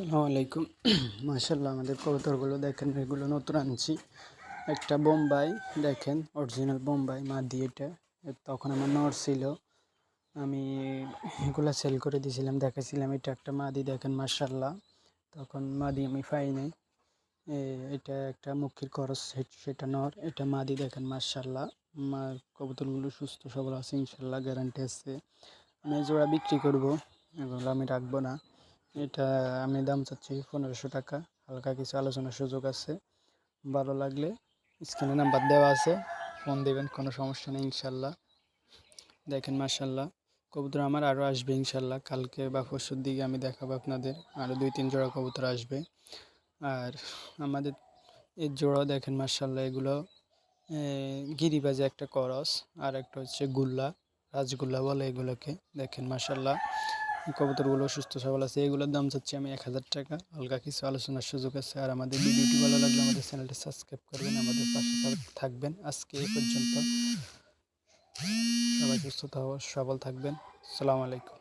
আসসালামু আলাইকুম। মাশাল্লাহ আমাদের কবুতরগুলো দেখেন, এগুলো নতুন আনছি। একটা বোম্বাই, দেখেন অরিজিনাল বোম্বাই, মাদি এটা। তখন আমার নর ছিল। আমি এগুলো সেল করে দিয়েছিলাম দেখাছিলাম এটা একটা মাদি, দেখেন মাশাল্লাহ তখন মাদি আমি পাই নাই। এটা একটা মুখির খরচ সেটা নর, এটা মাদি, দেখেন মাশাল্লাহ আমার কবুতরগুলো সুস্থ, সবল আছে ইনশাল্লাহ গ্যারান্টি আছে। আমি জোড়া বিক্রি করব, এগুলো আমি রাখব না। এটা আমি দাম চাচ্ছি পনেরোশো টাকা। হালকা কিছু আলোচনার সুযোগ আছে। ভালো লাগলে স্ক্রিনে নাম্বার দেওয়া আছে। ফোন দেবেন, কোনো সমস্যা নেই, ইনশাল্লাহ। দেখেন মার্শাল্লাহ কবুতর আমার আরও আসবে, ইনশাল্লাহ। কালকে বা পরশুর দিকে আমি দেখাবো আপনাদের। আরও দুই, তিন জোড়া কবুতর আসবে। আর আমাদের এর জোড়া দেখেন মার্শাল্লাহ এগুলো গিরিবাজে একটা করস। আর একটা হচ্ছে গুল্লা, রাজগুল্লা বলে এগুলোকে। দেখেন মার্শাল্লাহ কবুতরগুলো সুস্থ, সবল আছে। এগুলোর দাম চাচ্ছি আমি এক হাজার টাকা। হালকা কিছু আলোচনার সুযোগ আছে। আর আমাদের ভিডিওটি ভালো লাগলে আমাদের চ্যানেলটি সাবস্ক্রাইব করবেন, আমাদের পাশে থাকবেন। আজকে এ পর্যন্ত সবাই সুস্থ সবল থাকবেন। সালাম আলাইকুম।